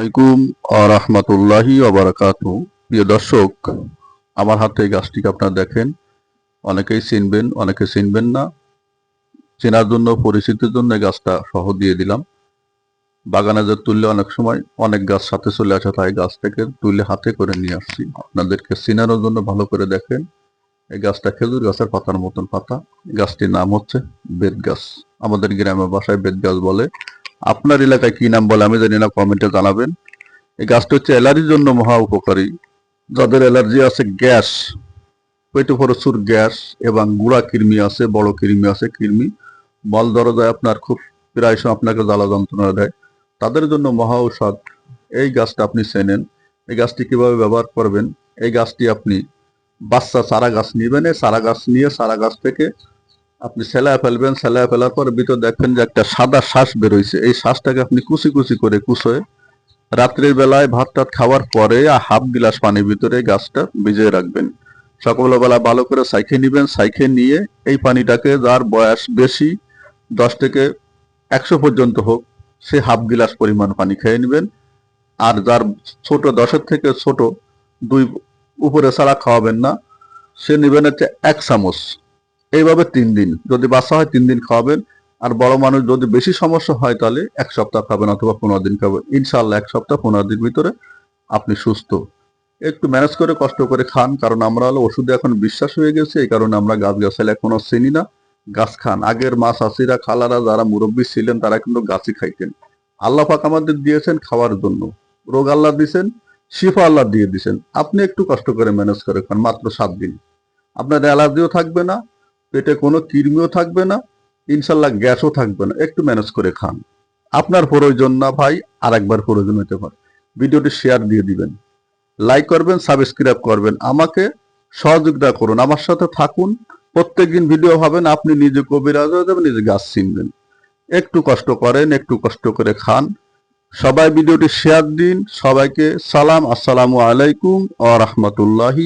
আলাইকুম আরহামতুল্লাহি ওবরাকাত প্রিয় দর্শক, আমার হাতে গাছটিকে আপনারা দেখেন। অনেকেই চিনবেন, অনেকে চিনবেন না। চেনার জন্য, পরিচিতির জন্য গাছটা সহ দিয়ে দিলাম। বাগানে যে তুললে অনেক সময় অনেক গাছ সাথে চলে আসে, তাই গাছ থেকে তুলে হাতে করে নিয়ে আসছি। আপনাদেরকে চিনানোর জন্য ভালো করে দেখেন। এই গাছটা খেজুর গাছের পাতার মতন পাতা। গাছটির নাম হচ্ছে বেত গাছ আমাদের গ্রামের বাসায় বেত গাছ বলে আপনার এলাকায় কি নাম বলে আমি জানি না কমেন্টে জানাবেন। এই গাছটা হচ্ছে অ্যালার্জির জন্য মহা উপকারী। যাদের অ্যালার্জি আছে, গ্যাস, পেটে প্রচুর গ্যাস এবং গুড়া কৃমি আছে, বড় কৃমি আছে, কৃমি মল দরজায় আপনার খুব প্রায় সময় আপনাকে জ্বালা যন্ত্রণা দেয়। তাদের জন্য মহা ঔষধ। এই গাছটা আপনি চেনেন এই গাছটি কীভাবে ব্যবহার করবেন? এই গাছটি আপনি বাচ্চা চারা গাছ নিবেন চারা গাছ নিয়ে চারা গাছ থেকে আপনি সেলায় ফেলবেন সেলায় ফেলার পর ভিতর দেখবেন যে একটা সাদা শ্বাস বেরোইছে। এই শ্বাসটাকে আপনি কুচি কুচি করে কুচোয় রাত্রির বেলায় ভাত টাত খাওয়ার পরে হাফ গিলাস পানির ভিতরে গাছটা ভিজিয়ে রাখবেন। সকালবেলা ভালো করে সাইখে নিবেন, সাইখে নিয়ে এই পানিটাকে যার বয়স বেশি, দশ থেকে একশো পর্যন্ত হোক, সে হাফ গিলাস পরিমাণ পানি খেয়ে নেবেন। আর যার ছোট, দশের থেকে ছোট, দুই উপরে ছাড়া খাওয়াবেন না, সে নেবেন হচ্ছে এক চামচ। এইভাবে তিন দিন। যদি বাচ্চা হয়, তিন দিন খাওয়াবেন। আর বড় মানুষ যদি বেশি সমস্যা হয়, তাহলে এক সপ্তাহ খাবেন অথবা পনেরো দিন খাবেন। ইনশাল্লাহ এক সপ্তাহ, পনেরো দিন ভিতরে আপনি সুস্থ। একটু ম্যানেজ করে কষ্ট করে খান, কারণ আমরা হলো ওষুধে এখন বিশ্বাস হয়ে গেছে। এই কারণে আমরা গাছ গাছালে এখনও চিনি না, গাছ খান। আগের মা চাষিরা খালারা যারা মুরব্বী ছিলেন, তারা কিন্তু গাছই খাইতেন। আল্লাহ পাক আমাদের দিয়েছেন খাওয়ার জন্য। রোগ আল্লাহ দিয়েছেন শিফা আল্লাহ দিয়ে দিয়েছেন আপনি একটু কষ্ট করে ম্যানেজ করে খান, মাত্র সাত দিন। আপনার অ্যালার্জিও থাকবে না পেটে কোনো কৃমিও থাকবে না, ইনশাল্লাহ গ্যাসও থাকবে না। একটু ম্যানেজ করে খান। আপনার প্রয়োজন না ভাই আর একবার প্রয়োজন হতে পারে। ভিডিওটি শেয়ার দিয়ে দিবেন। লাইক করবেন সাবস্ক্রাইব করবেন। আমাকে সহযোগিতা করুন। আমার সাথে থাকুন। প্রত্যেকদিন ভিডিও পাবেন আপনি নিজে কবিরাজ হয়ে যাবেন নিজে গাছ চিনবেন। একটু কষ্ট করেন, একটু কষ্ট করে খান। সবাই ভিডিওটি শেয়ার দিন। সবাইকে সালাম। আসসালামু আলাইকুম ও রহমতুল্লাহি